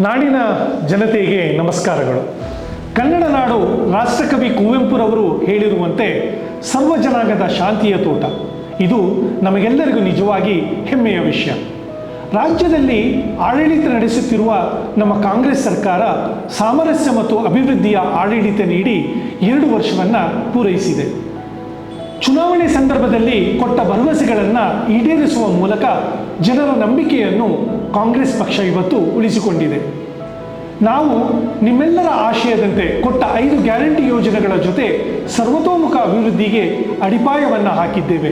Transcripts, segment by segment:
ನಾಡಿನ ಜನತೆಗೆ ನಮಸ್ಕಾರಗಳು. ಕನ್ನಡ ನಾಡು ರಾಷ್ಟ್ರಕವಿ ಕುವೆಂಪುರವರು ಹೇಳಿರುವಂತೆ ಸರ್ವ ಜನಾಂಗದ ಶಾಂತಿಯ ತೋಟ. ಇದು ನಮಗೆಲ್ಲರಿಗೂ ನಿಜವಾಗಿ ಹೆಮ್ಮೆಯ ವಿಷಯ. ರಾಜ್ಯದಲ್ಲಿ ಆಡಳಿತ ನಡೆಸುತ್ತಿರುವ ನಮ್ಮ ಕಾಂಗ್ರೆಸ್ ಸರ್ಕಾರ ಸಾಮರಸ್ಯ ಮತ್ತು ಅಭಿವೃದ್ಧಿಯ ಆಡಳಿತ ನೀಡಿ ಎರಡು ವರ್ಷವನ್ನು ಪೂರೈಸಿದೆ. ಚುನಾವಣೆ ಸಂದರ್ಭದಲ್ಲಿ ಕೊಟ್ಟ ಭರವಸೆಗಳನ್ನು ಈಡೇರಿಸುವ ಮೂಲಕ ಜನರ ನಂಬಿಕೆಯನ್ನು ಕಾಂಗ್ರೆಸ್ ಪಕ್ಷ ಇವತ್ತು ಉಳಿಸಿಕೊಂಡಿದೆ. ನಾವು ನಿಮ್ಮೆಲ್ಲರ ಆಶಯದಂತೆ ಕೊಟ್ಟ ಐದು ಗ್ಯಾರಂಟಿ ಯೋಜನೆಗಳ ಜೊತೆ ಸರ್ವತೋಮುಖ ಅಭಿವೃದ್ಧಿಗೆ ಅಡಿಪಾಯವನ್ನು ಹಾಕಿದ್ದೇವೆ.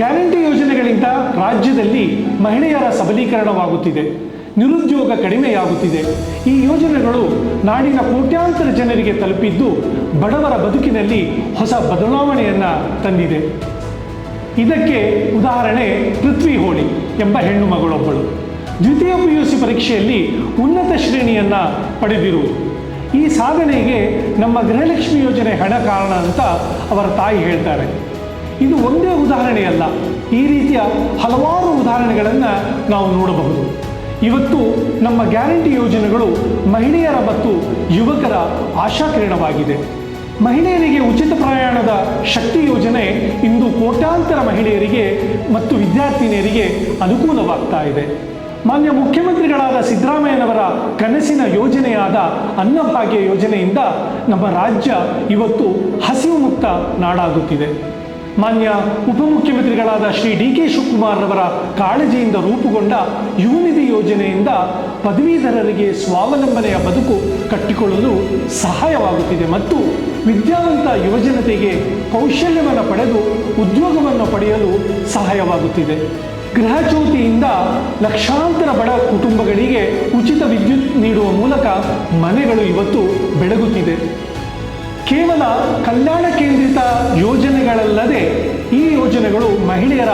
ಗ್ಯಾರಂಟಿ ಯೋಜನೆಗಳಿಂದ ರಾಜ್ಯದಲ್ಲಿ ಮಹಿಳೆಯರ ಸಬಲೀಕರಣವಾಗುತ್ತಿದೆ, ನಿರುದ್ಯೋಗ ಕಡಿಮೆಯಾಗುತ್ತಿದೆ. ಈ ಯೋಜನೆಗಳು ನಾಡಿನ ಕೋಟ್ಯಾಂತರ ಜನರಿಗೆ ತಲುಪಿದ್ದು ಬಡವರ ಬದುಕಿನಲ್ಲಿ ಹೊಸ ಬದಲಾವಣೆಯನ್ನು ತಂದಿದೆ. ಇದಕ್ಕೆ ಉದಾಹರಣೆ ಪೃಥ್ವಿ ಹೋಳಿ ಎಂಬ ಹೆಣ್ಣು ಮಗಳೊಬ್ಬಳು. ದ್ವಿತೀಯ ಪಿ ಯು ಸಿ ಪರೀಕ್ಷೆಯಲ್ಲಿ ಉನ್ನತ ಶ್ರೇಣಿಯನ್ನು ಪಡೆದಿರುವುದು ಈ ಸಾಧನೆಗೆ ನಮ್ಮ ಗೃಹಲಕ್ಷ್ಮಿ ಯೋಜನೆ ಹಣ ಕಾರಣ ಅಂತ ಅವರ ತಾಯಿ ಹೇಳ್ತಾರೆ. ಇದು ಒಂದೇ ಉದಾಹರಣೆಯಲ್ಲ ಈ ರೀತಿಯ ಹಲವಾರು ಉದಾಹರಣೆಗಳನ್ನು ನಾವು ನೋಡಬಹುದು. ಇವತ್ತು ನಮ್ಮ ಗ್ಯಾರಂಟಿ ಯೋಜನೆಗಳು ಮಹಿಳೆಯರ ಮತ್ತು ಯುವಕರ ಆಶಾಕಿರಣವಾಗಿದೆ. ಮಹಿಳೆಯರಿಗೆ ಉಚಿತ ಪ್ರಯಾಣದ ಶಕ್ತಿ ಯೋಜನೆ ಇಂದು ಕೋಟ್ಯಾಂತರ ಮಹಿಳೆಯರಿಗೆ ಮತ್ತು ವಿದ್ಯಾರ್ಥಿನಿಯರಿಗೆ ಅನುಕೂಲವಾಗ್ತಾ ಇದೆ. ಮಾನ್ಯ ಮುಖ್ಯಮಂತ್ರಿಗಳಾದ ಸಿದ್ದರಾಮಯ್ಯನವರ ಕನಸಿನ ಯೋಜನೆಯಾದ ಅನ್ನಭಾಗ್ಯ ಯೋಜನೆಯಿಂದ ನಮ್ಮ ರಾಜ್ಯ ಇವತ್ತು ಹಸಿವು ಮುಕ್ತ ನಾಡಾಗುತ್ತಿದೆ. ಮಾನ್ಯ ಉಪಮುಖ್ಯಮಂತ್ರಿಗಳಾದ ಶ್ರೀ ಡಿ ಕೆ ಶಿವಕುಮಾರ್ರವರ ಕಾಳಜಿಯಿಂದ ರೂಪುಗೊಂಡ ಯುವನಿಧಿ ಯೋಜನೆಯಿಂದ ಪದವೀಧರರಿಗೆ ಸ್ವಾವಲಂಬನೆಯ ಬದುಕು ಕಟ್ಟಿಕೊಳ್ಳಲು ಸಹಾಯವಾಗುತ್ತಿದೆ ಮತ್ತು ವಿದ್ಯಾವಂತ ಯುವಜನತೆಗೆ ಕೌಶಲ್ಯವನ್ನು ಪಡೆದು ಉದ್ಯೋಗವನ್ನು ಪಡೆಯಲು ಸಹಾಯವಾಗುತ್ತಿದೆ. ಗೃಹಜ್ಯೋತಿಯಿಂದ ಲಕ್ಷಾಂತರ ಬಡ ಕುಟುಂಬಗಳಿಗೆ ಉಚಿತ ವಿದ್ಯುತ್ ನೀಡುವ ಮೂಲಕ ಮನೆಗಳು ಇವತ್ತು ಬೆಳಗುತ್ತಿದೆ. ಕೇವಲ ಕಲ್ಯಾಣ ಈ ಯೋಜನೆಗಳು ಮಹಿಳೆಯರ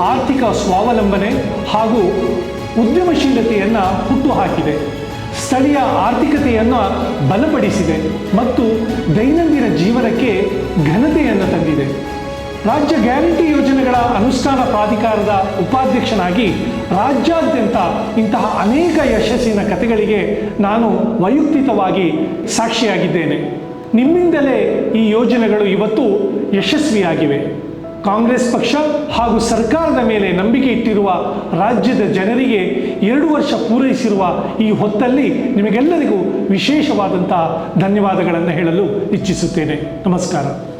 ಆರ್ಥಿಕ ಸ್ವಾವಲಂಬನೆ ಹಾಗೂ ಉದ್ಯಮಶೀಲತೆಯನ್ನು ಹುಟ್ಟುಹಾಕಿದೆ. ಸ್ಥಳೀಯ ಆರ್ಥಿಕತೆಯನ್ನು ಬಲಪಡಿಸಿದೆ ಮತ್ತು ದೈನಂದಿನ ಜೀವನಕ್ಕೆ ಘನತೆಯನ್ನು ತಂದಿದೆ. ರಾಜ್ಯ ಗ್ಯಾರಂಟಿ ಯೋಜನೆಗಳ ಅನುಷ್ಠಾನ ಪ್ರಾಧಿಕಾರದ ಉಪಾಧ್ಯಕ್ಷನಾಗಿ ರಾಜ್ಯಾದ್ಯಂತ ಇಂತಹ ಅನೇಕ ಯಶಸ್ಸಿನ ಕಥೆಗಳಿಗೆ ನಾನು ವೈಯಕ್ತಿಕವಾಗಿ ಸಾಕ್ಷಿಯಾಗಿದ್ದೇನೆ. ನಿಮ್ಮಿಂದಲೇ ಈ ಯೋಜನೆಗಳು ಇವತ್ತು ಯಶಸ್ವಿಯಾಗಿವೆ. ಕಾಂಗ್ರೆಸ್ ಪಕ್ಷ ಹಾಗೂ ಸರ್ಕಾರದ ಮೇಲೆ ನಂಬಿಕೆ ಇಟ್ಟಿರುವ ರಾಜ್ಯದ ಜನರಿಗೆ ಎರಡು ವರ್ಷ ಪೂರೈಸಿರುವ ಈ ಹೊತ್ತಲ್ಲಿ ನಿಮಗೆಲ್ಲರಿಗೂ ವಿಶೇಷವಾದಂತಹ ಧನ್ಯವಾದಗಳನ್ನು ಹೇಳಲು ಇಚ್ಛಿಸುತ್ತೇನೆ. ನಮಸ್ಕಾರ.